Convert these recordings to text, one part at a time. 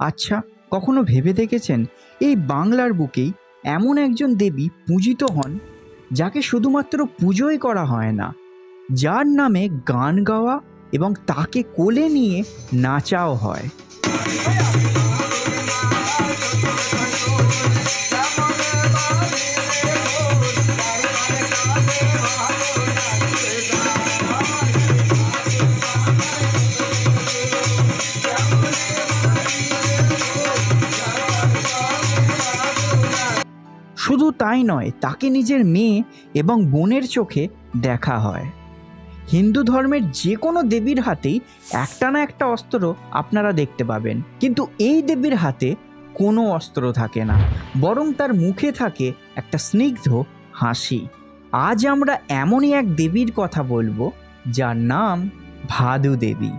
আচ্ছা কখনো ভেবে দেখেছেন এই বাংলার বুকেই এমন একজন দেবী পূজিত হন যাকে শুধুমাত্র পুজোই করা হয় না? যার নামে গান গাওয়া এবং তাকে কোলে নিয়ে নাচাও হয়। তাই নয়, তাকে নিজের মেয়ে এবং বোনের চোখে দেখা হয়। হিন্দু ধর্মের যে কোনো দেবীর হাতেই একটা না একটা অস্ত্র আপনারা দেখতে পাবেন। কিন্তু এই দেবীর হাতে কোনো অস্ত্র থাকে না, বরং তার মুখে থাকে একটা স্নিগ্ধ হাসি। আজ আমরা এমনই এক দেবীর কথা বলব, যার নাম ভাদু দেবী।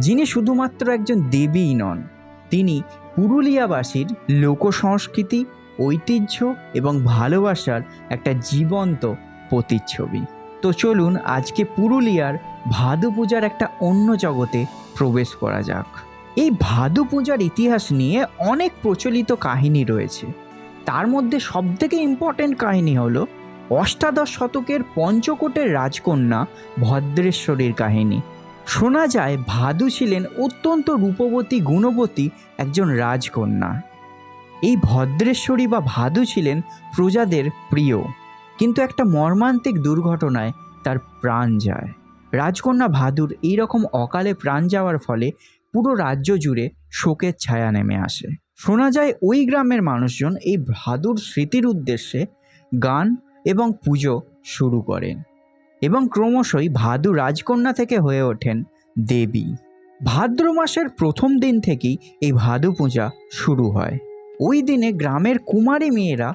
যিনি শুধুমাত্র একজন দেবীই নন, তিনি পুরুলিয়াবাসীর লোকসংস্কৃতি, ঐতিহ্য এবং ভালোবাসার একটা জীবন্ত প্রতিচ্ছবি। তো চলুন আজকে পুরুলিয়ার ভাদু পূজার একটা অন্য জগতে প্রবেশ করা যাক। এই ভাদু পূজার ইতিহাস নিয়ে অনেক প্রচলিত কাহিনী রয়েছে। তার মধ্যে সবথেকে ইম্পর্ট্যান্ট কাহিনী হলো অষ্টাদশ শতকের পঞ্চকোটের রাজকন্যা ভদ্রেশ্বরীর কাহিনী। শোনা যায় ভাদু ছিলেন অত্যন্ত রূপবতী গুণবতী একজন রাজকন্যা। এই ভদ্রেশ্বরী বা ভাদু ছিলেন প্রজাদের প্রিয়। কিন্তু একটা মর্মান্তিক দুর্ঘটনায় তার প্রাণ যায়। রাজকন্যা ভাদুর এই রকম অকালে প্রাণ যাওয়ার ফলে পুরো রাজ্য জুড়ে শোকের ছায়া নেমে আসে। শোনা যায় ওই গ্রামের মানুষজন এই ভাদুর স্মৃতির উদ্দেশ্যে গান এবং পুজো শুরু করেন। এবং ক্রমশই ভাদু রাজকন্যা থেকে হয়ে ওঠেন দেবী। ভাদ্র মাসের প্রথম দিন থেকেই এই ভাদু পূজা শুরু হয়। ওই দিনে গ্রামের কুমারী মেয়েরা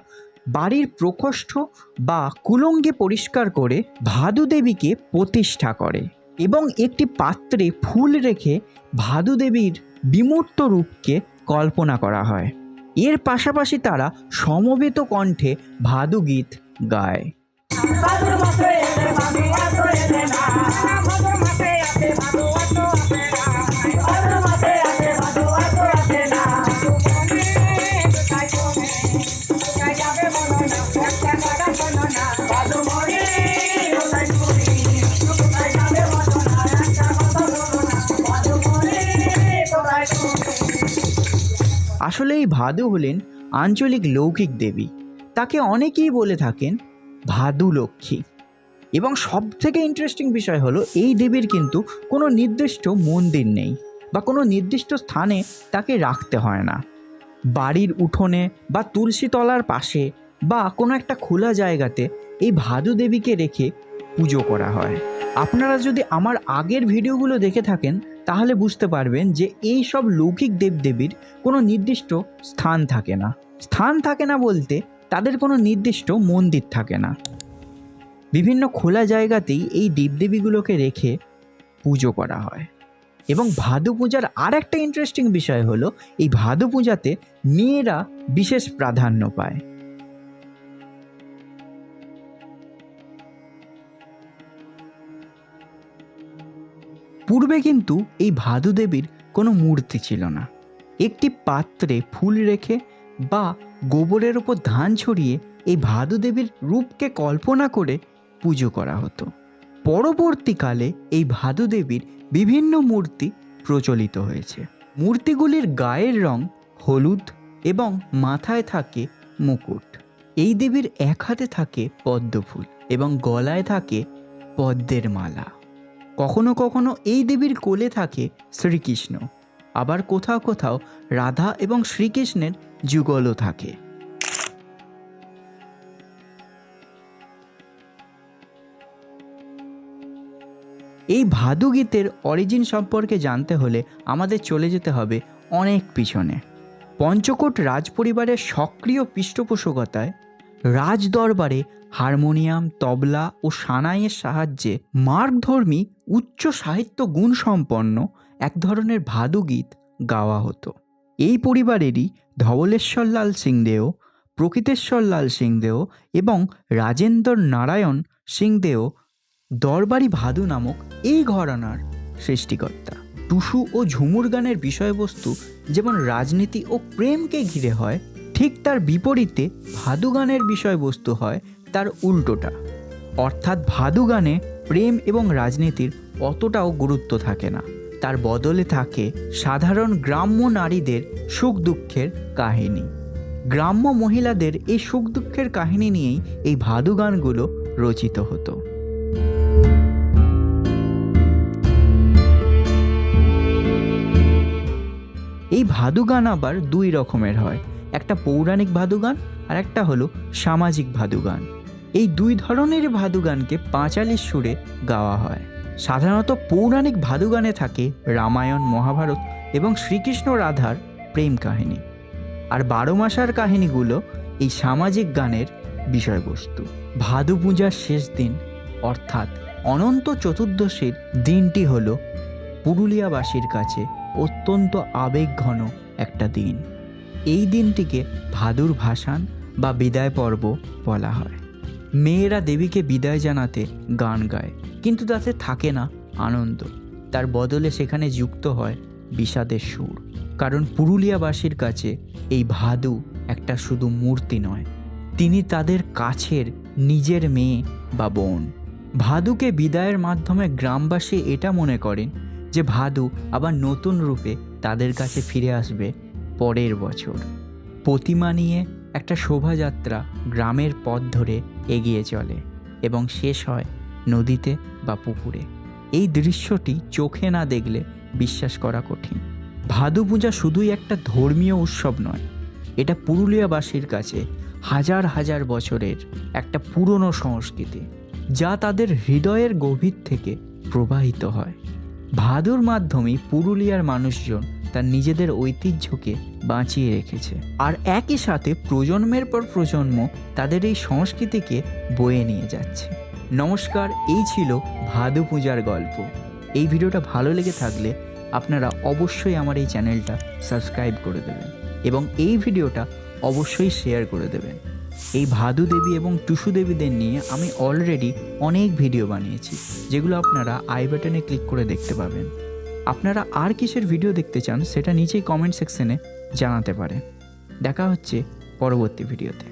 বাড়ির প্রকোষ্ঠ বা কুলঙ্গে পরিষ্কার করে ভাদু দেবীকে প্রতিষ্ঠা করে এবং একটি পাত্রে ফুল রেখে ভাদু দেবীর বিমূর্ত রূপকে কল্পনা করা হয়। এর পাশাপাশি তারা সমবেত কণ্ঠে ভাদু গীত গায়। আসলে এই ভাদু হলেন আঞ্চলিক লৌকিক দেবী। তাকে অনেকেই বলে থাকেন ভাদু লক্ষ্মী। এবং সব থেকে ইন্টারেস্টিং বিষয় হলো, এই দেবীর কিন্তু কোনো নির্দিষ্ট মন্দির নেই বা কোনো নির্দিষ্ট স্থানে তাকে রাখতে হয় না। বাড়ির উঠোনে বা তুলসী তলার পাশে বা কোনো একটা খোলা জায়গাতে এই ভাদু দেবীকে রেখে পুজো করা হয়। আপনারা যদি আমার আগের ভিডিওগুলো দেখে থাকেন তাহলে বুঝতে পারবেন যে এই সব লৌকিক দেবদেবীর কোনো নির্দিষ্ট স্থান থাকে না। স্থান থাকে না বলতে তাদের কোনো নির্দিষ্ট মন্দির থাকে না। বিভিন্ন খোলা জায়গাতেই এই দেবদেবীগুলোকে রেখে পুজো করা হয়। এবং ভাদু পূজার আর একটা ইন্টারেস্টিং বিষয় হলো, এই ভাদু পূজাতে মেয়েরা বিশেষ প্রাধান্য পায়। পূর্বে কিন্তু এই ভাদু দেবীর কোনো মূর্তি ছিল না। একটি পাত্রে ফুল রেখে বা গোবরের ওপর ধান ছড়িয়ে এই ভাদু দেবীর রূপকে কল্পনা করে পুজো করা হতো। পরবর্তীকালে এই ভাদু দেবীর বিভিন্ন মূর্তি প্রচলিত হয়েছে। মূর্তিগুলির গায়ের রং হলুদ এবং মাথায় থাকে মুকুট। এই দেবীর এক হাতে থাকে পদ্মফুল এবং গলায় থাকে পদ্মের মালা। কখনো কখনো এই দেবীর কোলে থাকে শ্রীকৃষ্ণ। আবার কোথাও কোথাও রাধা এবং শ্রীকৃষ্ণের যুগলও থাকে। এই ভাদু গীতের অরিজিন সম্পর্কে জানতে হলে আমাদের চলে যেতে হবে অনেক পিছনে। পঞ্চকোট রাজপরিবারের সক্রিয় পৃষ্ঠপোষকতায় রাজ দরবারে হারমোনিয়াম, তবলা ও সানাইয়ের সাহায্যে মার্গধর্মী উচ্চ সাহিত্য গুণসম্পন্ন এক ধরনের ভাদু গীত গাওয়া হতো। এই পরিবারেরই ধবলেশ্বর লাল সিংদেও, প্রকৃতেশ্বর লাল সিংদেও এবং রাজেন্দ্র নারায়ণ সিংদেও দরবারি ভাদু নামক এই ঘরানার সৃষ্টিকর্তা। টুসু ও ঝুমুর গানের বিষয়বস্তু যেমন রাজনীতি ও প্রেমকে ঘিরে হয় ঠিক তার বিপরীতে ভাদু গানের বিষয়বস্তু হয় তার উল্টোটা। অর্থাৎ ভাদু গানে প্রেম এবং রাজনীতির অতটাও গুরুত্ব থাকে না। তার বদলে থাকে সাধারণ গ্রাম্য নারীদের সুখ দুঃখের কাহিনী। গ্রাম্য মহিলাদের এই সুখ দুঃখের কাহিনী নিয়েই এই ভাদু গানগুলো রচিত হতো। এই ভাদু গান আবার দুই রকমের হয়। একটা পৌরাণিক ভাদু গান আর একটা হলো সামাজিক ভাদু গান এই দুই ধরনের ভাদু গানকে পাঁচালির সুরে গাওয়া হয়। সাধারণত পৌরাণিক ভাদু গানে থাকে রামায়ণ, মহাভারত এবং শ্রীকৃষ্ণ রাধার প্রেম কাহিনী। আর বারো মাসার কাহিনীগুলো এই সামাজিক গানের বিষয়বস্তু। ভাদু পূজার শেষ দিন, অর্থাৎ অনন্ত চতুর্দশীর দিনটি হল পুরুলিয়াবাসীর কাছে অত্যন্ত আবেগঘন একটা দিন। এই দিনটিকে ভাদুর ভাসান বা বিদায় পর্ব বলা হয়। মেয়েরা দেবীকে বিদায় জানাতে গান গায়, কিন্তু তাতে থাকে না আনন্দ। তার বদলে সেখানে যুক্ত হয় বিষাদের সুর। কারণ পুরুলিয়াবাসীর কাছে এই ভাদু একটা শুধু মূর্তি নয়, তিনি তাদের কাছের নিজের মেয়ে বা বোন। ভাদুকে বিদায়ের মাধ্যমে গ্রামবাসী এটা মনে করেন যে ভাদু আবার নতুন রূপে তাদের কাছে ফিরে আসবে পরের বছর। প্রতিমা নিয়ে একটা শোভাযাত্রা গ্রামের পথ ধরে এগিয়ে চলে এবং শেষ হয় নদীতে বা পুকুরে। এই দৃশ্যটি চোখে না দেখলে বিশ্বাস করা কঠিন। ভাদু পূজা শুধুই একটা ধর্মীয় উৎসব নয়, এটা পুরুলিয়াবাসীর কাছে হাজার হাজার বছরের একটা পুরনো সংস্কৃতি, যা তাদের হৃদয়ের গভীর থেকে প্রবাহিত হয়। ভাদুর মাধ্যমেই পুরুলিয়ার মানুষজন তার নিজেদের ঐতিহ্যকে বাঁচিয়ে রেখেছে। আর একই সাথে প্রজন্মের পর প্রজন্ম তাদের এই সংস্কৃতিকে বয়ে নিয়ে যাচ্ছে। নমস্কার, এই ছিল ভাদু পূজার গল্প। এই ভিডিওটা ভালো লেগে থাকলে আপনারা অবশ্যই আমার এই চ্যানেলটা সাবস্ক্রাইব করে দেবেন এবং এই ভিডিওটা অবশ্যই শেয়ার করে দেবেন। এই ভাদু দেবী এবং টুসু দেবীদের নিয়ে আমি অলরেডি অনেক ভিডিও বানিয়েছি, যেগুলো আপনারা আই বাটনে ক্লিক করে দেখতে পাবেন। আপনারা আর কিসের ভিডিও দেখতে চান, সেটা নিচেই কমেন্ট সেকশনে জানাতে পারেন দেখা হচ্ছে পরবর্তী ভিডিওতে